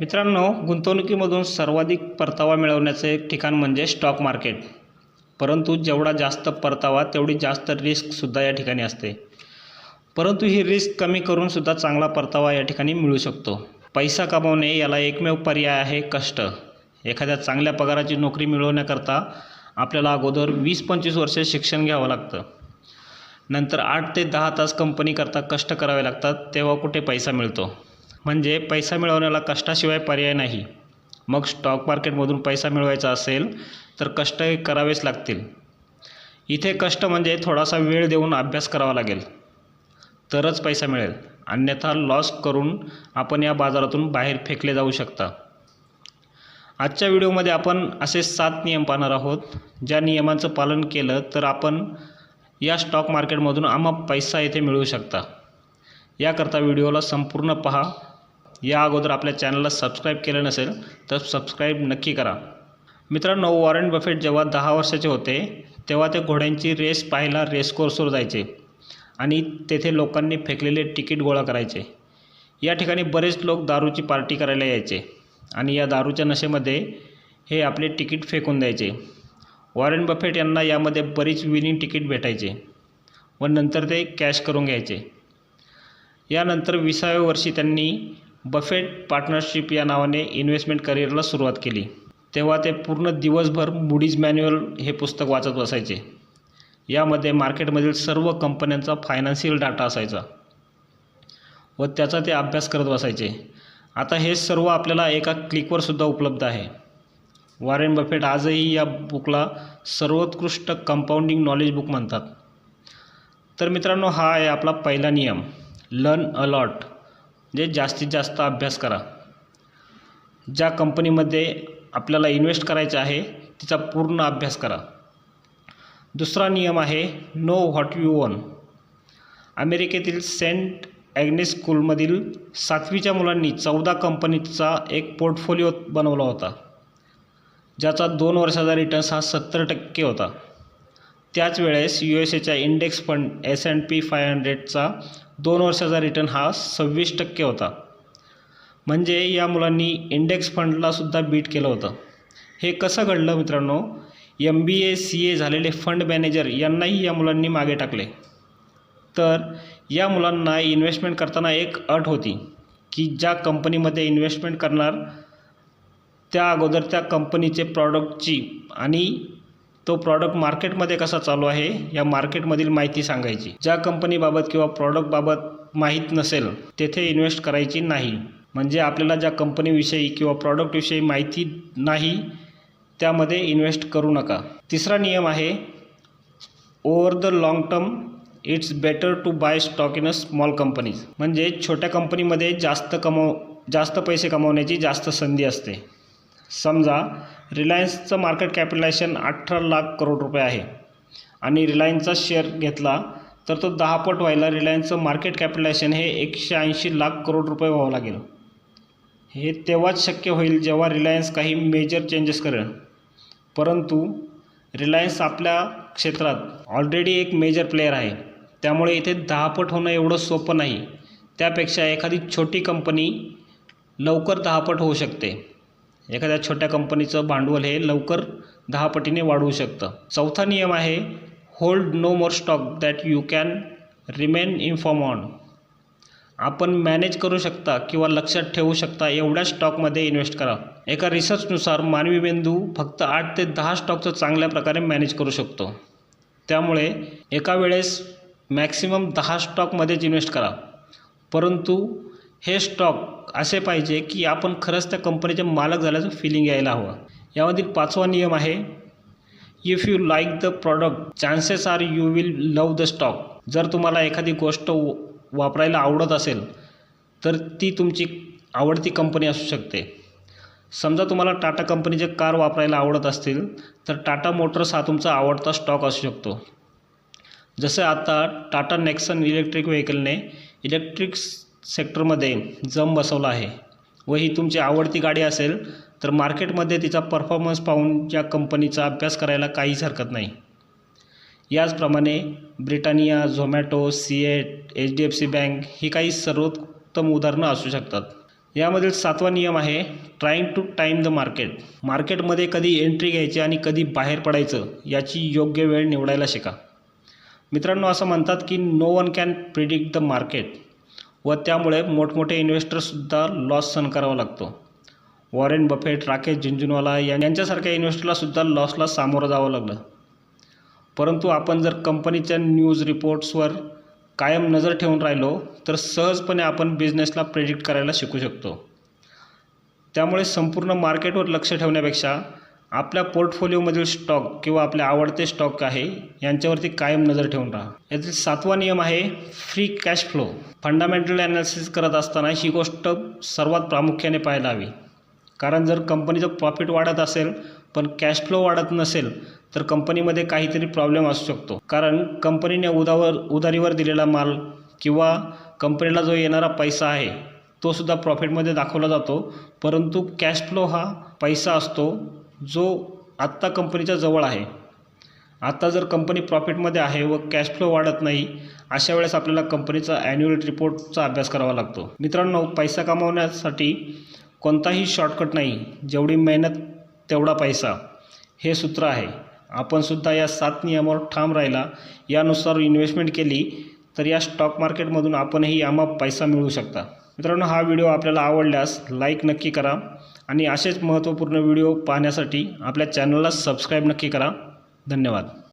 मित्रांनो गुंतवणुकीमधून सर्वाधिक परतावा मिळवण्याचं एक ठिकाण म्हणजे स्टॉक मार्केट. परंतु जेवढा जास्त परतावा तेवढी जास्त रिस्कसुद्धा या ठिकाणी असते. परंतु ही रिस्क कमी करूनसुद्धा चांगला परतावा या ठिकाणी मिळू शकतो. पैसा कमावणे याला एकमेव पर्याय आहे कष्ट. एखाद्या चांगल्या पगाराची नोकरी मिळवण्याकरता आपल्याला अगोदर वीस पंचवीस वर्ष शिक्षण घ्यावं लागतं. नंतर आठ ते दहा तास कंपनीकरता कष्ट करावे लागतात तेव्हा कुठे पैसा मिळतो? म्हणजे पैसा मिळवण्याला कष्टाशिवाय पर्याय नाही. मग स्टॉक मार्केटमधून पैसा मिळवायचा असेल तर कष्ट करावेच लागतील. इथे कष्ट म्हणजे थोडासा वेळ देऊन अभ्यास करावा लागेल. तरच पैसा मिळेल. अन्यथा लॉस करून आपण या बाजारातून बाहेर फेकले जाऊ शकता. आजच्या व्हिडिओमध्ये आपण असे सात नियम पाहणार आहोत. ज्या नियमांचं पालन केलं तर आपण या स्टॉक मार्केटमधून आम्हा पैसा येथे मिळवू शकता. याकरता व्हिडिओला संपूर्ण पहा. या अगोदर आपल्या चॅनलला सबस्क्राईब केलं नसेल तर सबस्क्राईब नक्की करा. मित्रांनो वॉरन बफेट जेव्हा दहा वर्षाचे होते तेव्हा ते घोड्यांची रेस पाहायला रेस कोर्सवर जायचे आणि तेथे लोकांनी फेकलेले तिकीट गोळा करायचे. या ठिकाणी बरेच लोक दारूची पार्टी करायला यायचे आणि या दारूच्या नशेमध्ये हे आपले तिकीट फेकून द्यायचे. वॉरेन बफेट यांना यामध्ये बरीच विनिंग तिकीट भेटायचे व नंतर ते कॅश करून घ्यायचे. यानंतर विसाव्या वर्षी त्यांनी बफेट पार्टनरशिप या नावाने इन्व्हेस्टमेंट करिअरला सुरुवात केली. तेव्हा ते पूर्ण दिवसभर मुडीज मॅन्युअल हे पुस्तक वाचत बसायचे. यामध्ये मार्केटमधील सर्व कंपन्यांचा फायनान्शियल डाटा असायचा. व त्याचा ते अभ्यास करत बसायचे. आता हे सर्व आपल्याला एका क्लिकवर सुद्धा उपलब्ध आहे. वॉरेन बफेट आजही या बुकला सर्वोत्कृष्ट कंपाऊंडिंग नॉलेज बुक म्हणतात. तर मित्रांनो हा आहे आपला पहिला नियम. लर्न अलॉट जे जास्तीत जास्त अभ्यास करा. ज्या कंपनीमध्ये आपल्याला इन्व्हेस्ट करायचं आहे तिचा पूर्ण अभ्यास करा. दुसरा नियम आहे नो व्हॉट यू वन अमेरिकेतील सेंट ॲग्नेस स्कूलमधील सातवीच्या मुलांनी चौदा कंपनीचा एक पोर्टफोलिओ बनवला होता. ज्याचा दोन वर्षाचा रिटर्न्स हा सत्तर टक्के होता. त्याच वेळेस यू एस एच्या index fund S and P five हंड्रेडचा दोन वर्षाचा रिटर्न हा सव्वीस टक्के होता. म्हणजे या मुलांनी इंडेक्स फंडलासुद्धा बीट केलं होतं. हे कसं घडलं मित्रांनो? एम बी ए सी ए झालेले फंड मॅनेजर यांनाही या मुलांनी मागे टाकले. तर या मुलांना इन्व्हेस्टमेंट करताना एक अट होती की ज्या कंपनीमध्ये इन्व्हेस्टमेंट करणार त्या अगोदर त्या कंपनीचे प्रॉडक्टची आणि तो प्रॉडक्ट मार्केटमध्ये कसा चालू आहे या मार्केटमधील माहिती सांगायची. ज्या कंपनीबाबत किंवा प्रॉडक्टबाबत माहीत नसेल तेथे इन्व्हेस्ट करायची नाही. म्हणजे आपल्याला ज्या कंपनीविषयी किंवा प्रॉडक्टविषयी माहिती नाही त्यामध्ये इन्व्हेस्ट करू नका. तिसरा नियम आहे over the long term it's better to buy stock in a small companies म्हणजे छोट्या कंपनीमध्ये जास्त कमव जास्त पैसे कमवण्याची जास्त संधी असते. समजा रिलायन्सचं मार्केट कॅपिटलायझेशन अठरा लाख करोड रुपये आहे. आणि रिलायन्सचा शेअर घेतला तर तो दहापट व्हायला रिलायन्सचं मार्केट कॅपिटलायझेशन हे एकशे ऐंशी लाख करोड रुपये व्हावं लागेल. हे तेव्हाच शक्य होईल जेव्हा रिलायन्स काही मेजर चेंजेस करेल. परंतु रिलायन्स आपल्या क्षेत्रात ऑलरेडी एक मेजर प्लेयर आहे. त्यामुळे इथे दहापट होणं एवढं सोपं नाही. त्यापेक्षा एखादी छोटी कंपनी लवकर दहापट होऊ शकते. एखाद्या छोट्या कंपनीचं भांडवल हे लवकर दहा पटीने वाढवू शकतं. चौथा नियम आहे hold no more stock that you can remain inform on आपण मॅनेज करू शकता किंवा लक्षात ठेवू शकता एवढ्या स्टॉकमध्ये इन्व्हेस्ट करा. एका रिसर्चनुसार मानवी मेंदू फक्त आठ ते दहा स्टॉकचं चांगल्या प्रकारे मॅनेज करू शकतो. त्यामुळे एका वेळेस मॅक्सिमम दहा स्टॉकमध्येच इन्व्हेस्ट करा. परंतु हे स्टॉक असे पाहिजे की आपण खरंच त्या कंपनीचे मालक झाल्याचं फिलिंग यायला हवं. यामधील पाचवा नियम आहे if you like the product chances are you will love the stock जर तुम्हाला एखादी गोष्ट व- वापरायला आवडत असेल तर ती तुमची आवडती कंपनी असू शकते. समजा तुम्हाला टाटा कंपनीचे कार वापरायला आवडत असतील तर टाटा मोटर्स हा तुमचा आवडता स्टॉक असू शकतो. जसं आता टाटा नेक्सन इलेक्ट्रिक व्हेकलने इलेक्ट्रिक्स सेक्टरमध्ये जम बसवला आहे. व ही तुमची आवडती गाडी असेल तर मार्केटमध्ये तिचा परफॉर्मन्स पाहून या कंपनीचा अभ्यास करायला काहीच हरकत नाही. याचप्रमाणे ब्रिटानिया झोमॅटो सी eight H D F C bank ही काही सर्वोत्तम उदाहरणं असू शकतात. यामधील सातवा नियम आहे trying to time the market मार्केटमध्ये कधी एंट्री घ्यायची आणि कधी बाहेर पडायचं याची योग्य वेळ निवडायला शिका. मित्रांनो असं म्हणतात की no one can predict the market व त्यामुळे मोठमोठे इन्व्हेस्टरसुद्धा लॉस सहन करावा लागतो. वॉरेन बफेट राकेश झुंझुनवाला यांच्यासारख्या इन्व्हेस्टरलासुद्धा लॉसला सामोरं जावं लागलं. परंतु आपण जर कंपनीच्या न्यूज रिपोर्ट्सवर कायम नजर ठेवून राहिलो तर सहजपणे आपण बिझनेसला प्रेडिक्ट करायला शिकू शकतो. त्यामुळे संपूर्ण मार्केटवर लक्ष ठेवण्यापेक्षा आपल्या पोर्टफोलिओमधील स्टॉक किंवा आपले आवडते स्टॉक आहे यांच्यावरती कायम नजर ठेवून राहा. यातील सातवा नियम आहे free cash flow fundamental analysis करत असताना ही गोष्ट सर्वात प्रामुख्याने पाहायला हवी. कारण जर कंपनीचं प्रॉफिट वाढत असेल पण कॅश फ्लो वाढत नसेल तर कंपनीमध्ये काहीतरी प्रॉब्लेम असू शकतो. कारण कंपनीने उदावर उधारीवर दिलेला माल किंवा कंपनीला जो येणारा पैसा आहे तो सुद्धा प्रॉफिटमध्ये दाखवला जातो. परंतु कॅश फ्लो हा पैसा असतो जो आत्ता कंपनीच्या जवळ आहे. आत्ता जर कंपनी प्रॉफिटमध्ये आहे व कॅश फ्लो वाढत नाही अशा वेळेस आपल्याला कंपनीचा ॲन्युअल रिपोर्टचा अभ्यास करावा लागतो. मित्रांनो पैसा कमावण्यासाठी कोणताही शॉर्टकट नाही. जेवढी मेहनत तेवढा पैसा. हे सूत्र आहे. आपणसुद्धा या सात नियमावर ठाम राहिला. यानुसार इन्व्हेस्टमेंट केली तर या स्टॉक मार्केटमधून आपणही यामा पैसा मिळवू शकता. मित्रांनो हा व्हिडिओ आपल्याला आवडल्यास लाईक नक्की करा. आणि असेच महत्त्वपूर्ण व्हिडिओ पाहण्यासाठी आपल्या चॅनलला सबस्क्राईब नक्की करा. धन्यवाद.